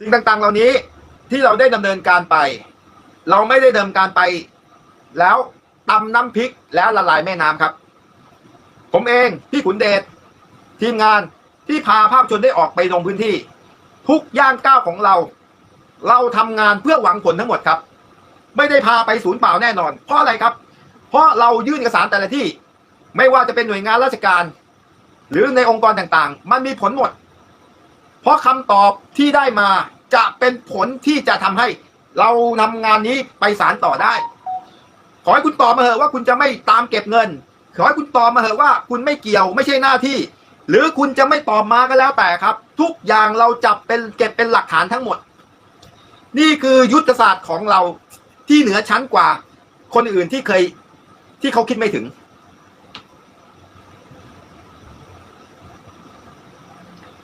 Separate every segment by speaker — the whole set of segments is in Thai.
Speaker 1: สิ่งต่างๆ เหล่านี้ที่เราได้ดำเนินการไป เราไม่ได้ดำเนินการไป แล้วตำน้ำพริกแล้วละลายแม่น้ำครับ ผมเองพี่ขุนเดชทีมงานที่พาภาพชนได้ออกไปลงพื้นที่ ทุกย่างก้าวของเรา เราทำงานเพื่อหวังผลทั้งหมดครับ ไม่ได้พาไปศูนย์เปล่าแน่นอน เพราะอะไรครับ เพราะเรายื่นเอกสารแต่ละที่ ไม่ว่าจะเป็นหน่วยงานราชการ หรือในองค์กรต่างๆ มันมีผลหมด เพราะคำตอบที่ได้มาจะเป็นผลที่จะทำให้เราทำงานนี้ไปสารต่อได้ ขอให้คุณตอบมาเถอะว่าคุณจะไม่ตามเก็บเงิน ขอให้คุณตอบมาเถอะว่าคุณไม่เกี่ยวไม่ใช่หน้าที่ หรือคุณจะไม่ตอบมาก็แล้วแต่ครับ ทุกอย่างเราจับเป็นเก็บเป็นหลักฐานทั้งหมด นี่คือยุทธศาสตร์ของเราที่เหนือชั้นกว่า คนอื่นที่เคยที่เขาคิดไม่ถึง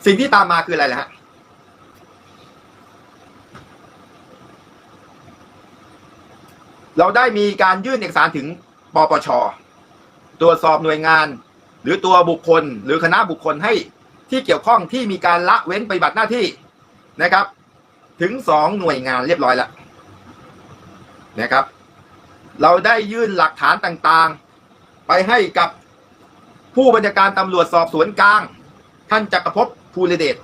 Speaker 1: สิ่งที่ตามมาคืออะไรล่ะฮะเราได้มีการยื่นเอกสารถึงปปช ตรวจสอบหน่วยงาน หรือตัวบุคคล หรือคณะบุคคลให้ที่เกี่ยวข้องที่มีการละเว้นปฏิบัติหน้าที่นะครับ ถึงสองหน่วยงานเรียบร้อยแล้วนะครับ เราได้ยื่นหลักฐานต่างๆ ไปให้กับผู้บัญชาการตำรวจสอบสวนกลาง ท่านจักรภพ ภูริเดช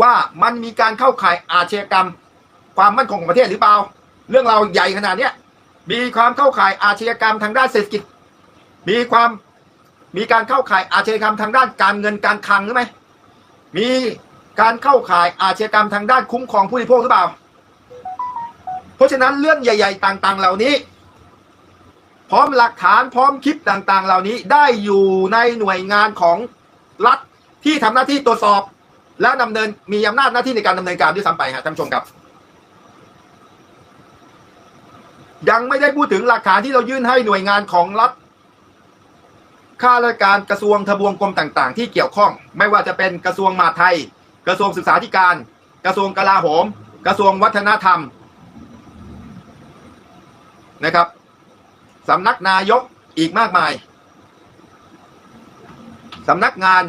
Speaker 1: ว่ามันมีการเข้าข่ายอาชญากรรม ความมั่นคงของประเทศหรือเปล่า เรื่องเราใหญ่ขนาดเนี้ยมีความเข้าข่ายอาชญากรรมทางด้านเศรษฐกิจ มีความมีการเข้าข่ายอาชญากรรมทางด้านการเงินการคลังหรือไม่มีการเข้าข่ายอาชญากรรมทางด้านคุ้มครองผู้บริโภคหรือเปล่า เพราะฉะนั้นเรื่องใหญ่ ๆ ต่างๆ เหล่านี้ พร้อมหลักฐานพร้อมคลิปต่างๆ เหล่านี้ได้อยู่ในหน่วยงานของรัฐ ที่ทำหน้าที่ตรวจสอบ และดำเนินมีอำนาจหน้าที่ในการดำเนินการด้วยซ้ำไปครับท่านผู้ชมครับ ยังไม่ได้พูดถึงหลักฐานที่เรายื่นให้หน่วยงานของรัฐข้าราชการกระทรวงทบวงกรมต่างๆ ที่เกี่ยวข้อง ไม่ว่าจะเป็นกระทรวงมหาดไทย กระทรวงศึกษาธิการ กระทรวงกลาโหม กระทรวงวัฒนธรรมนะครับสำนักนายกอีกมากมายสำนักงาน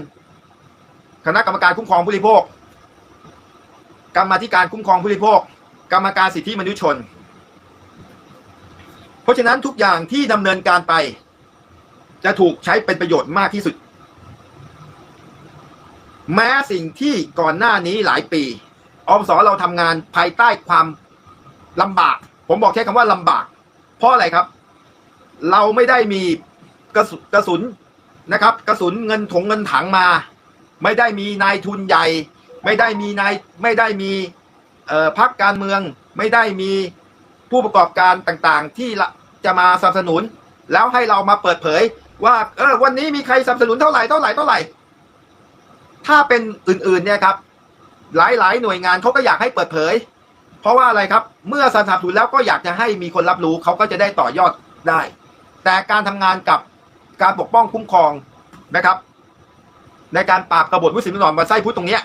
Speaker 1: คณะกรรมการคุ้มครองผู้บริโภค กรรมาธิการคุ้มครองผู้บริโภค กรรมการสิทธิมนุษยชน เพราะฉะนั้นทุกอย่างที่ดำเนินการไป จะถูกใช้เป็นประโยชน์มากที่สุด แม้สิ่งที่ก่อนหน้านี้หลายปีอมสอเราทำงานภายใต้ความลำบาก ผมบอกแค่คำว่าลำบาก เพราะอะไรครับ เราไม่ได้มีกระสุกระสุนนะครับ กระสุนเงินถงเงินถังมา ไม่ได้มีนายทุนใหญ่ ไม่ได้มีนายไม่ได้มีพักการเมือง ไม่ได้มีผู้ประกอบการต่างๆ ที่จะมาสนับสนุน แล้วให้เรามาเปิดเผย ว่าเออวันนี้มีใครสนับสนุนเท่าไหร่เท่าไหร่เท่าไหร่ ถ้าเป็นอื่นๆเนี่ยครับ หลายๆ หน่วยงานเขาก็อยากให้เปิดเผย เพราะว่าอะไรครับ เมื่อสนับสนุนแล้วก็อยากจะให้มีคนรับรู้เขาก็จะได้ต่อยอดได้ แต่การทำงานกับการปกป้องคุ้มครองนะครับ ในการปราบกบฏมุสลิมหนอนมาไส้พุทธตรงเนี้ย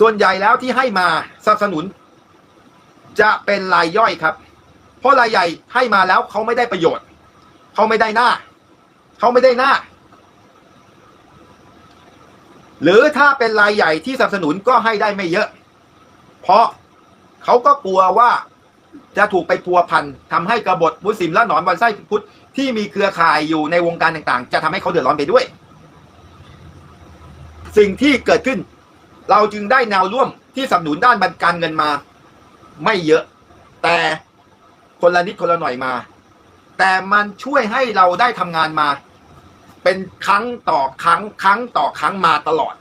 Speaker 1: ส่วนใหญ่แล้วที่ให้มาสนับสนุน จะเป็นรายย่อยครับ เพราะรายใหญ่ให้มาแล้วเขาไม่ได้ประโยชน์ เขาไม่ได้หน้า เขาไม่ได้หน้า หรือถ้าเป็นรายใหญ่ที่สนับสนุนก็ให้ได้ไม่เยอะ เพราะเขาก็กลัวว่าจะถูกไปพัวพันทำให้กบฏมุสลิมและหนอนวันไส้พุทธที่มีเครือข่ายอยู่ในวงการต่างๆ จะทำให้เขาเดือดร้อนไปด้วย สิ่งที่เกิดขึ้น เราจึงได้แนวร่วมที่สนับสนุนด้านบันการเงินมา ไม่เยอะ แต่คนละนิดคนละหน่อยมา แต่มันช่วยให้เราได้ทำงานมา เป็นครั้งต่อครั้งครั้งต่อครั้งมาตลอด